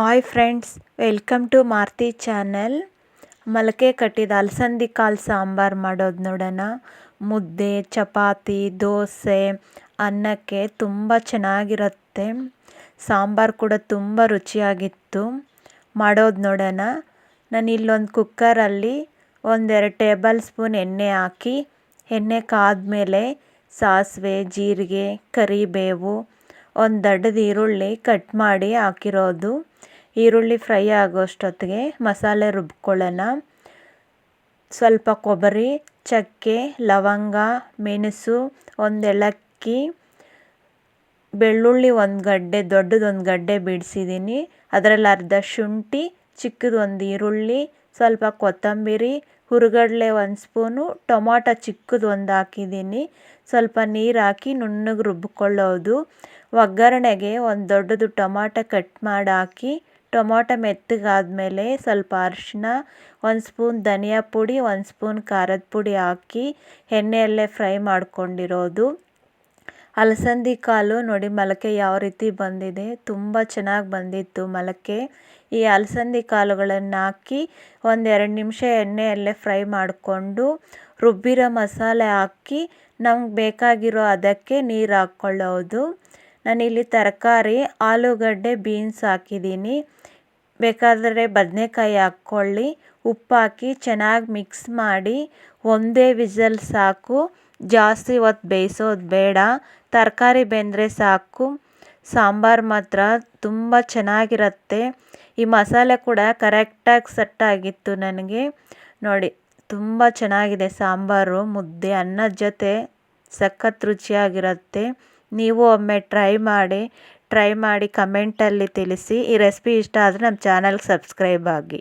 Hi friends welcome to ಮಾರ್ತಿ channel ಮೊಳಕೆ ಕಟ್ಟಿದ ಅಲಸಂದಿ ಕಾಳು ಸಾಂಬಾರು ಮಾಡೋದು ನೋಡೋಣ. ಮುದ್ದೆ, ಚಪಾತಿ, ದೋಸೆ, ಅನ್ನಕ್ಕೆ ತುಂಬ ಚೆನ್ನಾಗಿರುತ್ತೆ. ಸಾಂಬಾರು ಕೂಡ ತುಂಬ ರುಚಿಯಾಗಿತ್ತು. ಮಾಡೋದು ನೋಡೋಣ. ನಾನು ಇಲ್ಲೊಂದು ಕುಕ್ಕರಲ್ಲಿ ಒಂದೆರಡು ಟೇಬಲ್ ಸ್ಪೂನ್ ಎಣ್ಣೆ ಹಾಕಿ, ಎಣ್ಣೆ ಕಾದ್ಮೇಲೆ ಸಾಸಿವೆ, ಜೀರಿಗೆ, ಕರಿಬೇವು, ಒಂದು ದಡ್ಡದ ಈರುಳ್ಳಿ ಕಟ್ ಮಾಡಿ ಹಾಕಿರೋದು. ಈರುಳ್ಳಿ ಫ್ರೈ ಆಗೋಷ್ಟೊತ್ತಿಗೆ ಮಸಾಲೆ ರುಬ್ಕೊಳ್ಳೋಣ. ಸ್ವಲ್ಪ ಕೊಬ್ಬರಿ, ಚಕ್ಕೆ, ಲವಂಗ, ಮೆಣಸು, ಒಂದು ಏಲಕ್ಕಿ, ಬೆಳ್ಳುಳ್ಳಿ ಒಂದು ಗಡ್ಡೆ ದೊಡ್ಡದೊಂದು ಗಡ್ಡೆ ಬಿಡಿಸಿದ್ದೀನಿ ಅದರಲ್ಲಿ ಅರ್ಧ ಶುಂಠಿ ಚಿಕ್ಕದೊಂದು ಈರುಳ್ಳಿ, ಸ್ವಲ್ಪ ಕೊತ್ತಂಬರಿ, ಹುರುಗಡಲೆ ಒಂದು ಸ್ಪೂನು, ಟೊಮಾಟೊ ಚಿಕ್ಕದು ಒಂದು ಹಾಕಿದ್ದೀನಿ ಸ್ವಲ್ಪ ನೀರು ಹಾಕಿ ನುಣ್ಣಗೆ ರುಬ್ಕೊಳ್ಳೋದು. ಒಗ್ಗರಣೆಗೆ ಒಂದು ದೊಡ್ಡದು ಟೊಮಾಟೊ ಕಟ್ ಮಾಡಿ ಹಾಕಿ ಟೊಮಾಟೊ ಮೆತ್ತಗಾದ್ಮೇಲೆ ಸ್ವಲ್ಪ ಅರಿಶಿನ ಒಂದು ಸ್ಪೂನ್ ಧನಿಯಾ ಪುಡಿ, ಒಂದು ಸ್ಪೂನ್ ಖಾರದ ಪುಡಿ ಹಾಕಿ ಎಣ್ಣೆಯಲ್ಲೇ ಫ್ರೈ ಮಾಡ್ಕೊಂಡಿರೋದು. ಅಲಸಂದಿ ಕಾಳು ನೋಡಿ ಮೊಳಕೆ ಯಾವ ರೀತಿ ಬಂದಿದೆ. ತುಂಬ ಚೆನ್ನಾಗಿ ಬಂದಿತ್ತು ಮೊಳಕೆ ಈ ಅಲಸಂದಿ ಕಾಳುಗಳನ್ನು ಹಾಕಿ ಒಂದೆರಡು ನಿಮಿಷ ಎಣ್ಣೆಯಲ್ಲೇ ಫ್ರೈ ಮಾಡಿಕೊಂಡು ರುಬ್ಬಿರೋ ಮಸಾಲೆ ಹಾಕಿ ನಮ್ಗೆ ಬೇಕಾಗಿರೋ ಅದಕ್ಕೆ ನೀರು ಹಾಕ್ಕೊಳ್ಳೋದು ನಾನಿಲ್ಲಿ ತರಕಾರಿ, ಆಲೂಗಡ್ಡೆ ಬೀನ್ಸ್ ಹಾಕಿದ್ದೀನಿ. ಬೇಕಾದರೆ ಬದನೆಕಾಯಿ ಹಾಕ್ಕೊಳ್ಳಿ. ಹಾಕಿ ಚೆನ್ನಾಗಿ ಮಿಕ್ಸ್ ಮಾಡಿ. ಒಂದೇ ವಿಸಲ್ ಸಾಕು. ಜಾಸ್ತಿ ಹೊತ್ತು ಬೇಯಿಸೋದು ಬೇಡ. ತರಕಾರಿ ಬೆಂದರೆ ಸಾಕು. ಸಾಂಬಾರು ಮಾತ್ರ ತುಂಬ ಚೆನ್ನಾಗಿರತ್ತೆ. ಈ ಮಸಾಲೆ ಕೂಡ ಕರೆಕ್ಟಾಗಿ ಸೆಟ್ ಆಗಿತ್ತು ನನಗೆ. ನೋಡಿ, ತುಂಬ ಚೆನ್ನಾಗಿದೆ ಸಾಂಬಾರು. ಮುದ್ದೆ, ಅನ್ನದ ಜೊತೆ ಸಖತ್ ರುಚಿಯಾಗಿರುತ್ತೆ. ನೀವು ಒಮ್ಮೆ ಟ್ರೈ ಮಾಡಿ ಟ್ರೈ ಮಾಡಿ ಕಮೆಂಟಲ್ಲಿ ತಿಳಿಸಿ. ಈ ರೆಸಿಪಿ ಇಷ್ಟ ಆದರೆ ನಮ್ಮ ಚಾನಲ್ಗೆ ಸಬ್ಸ್ಕ್ರೈಬ್ ಆಗಿ.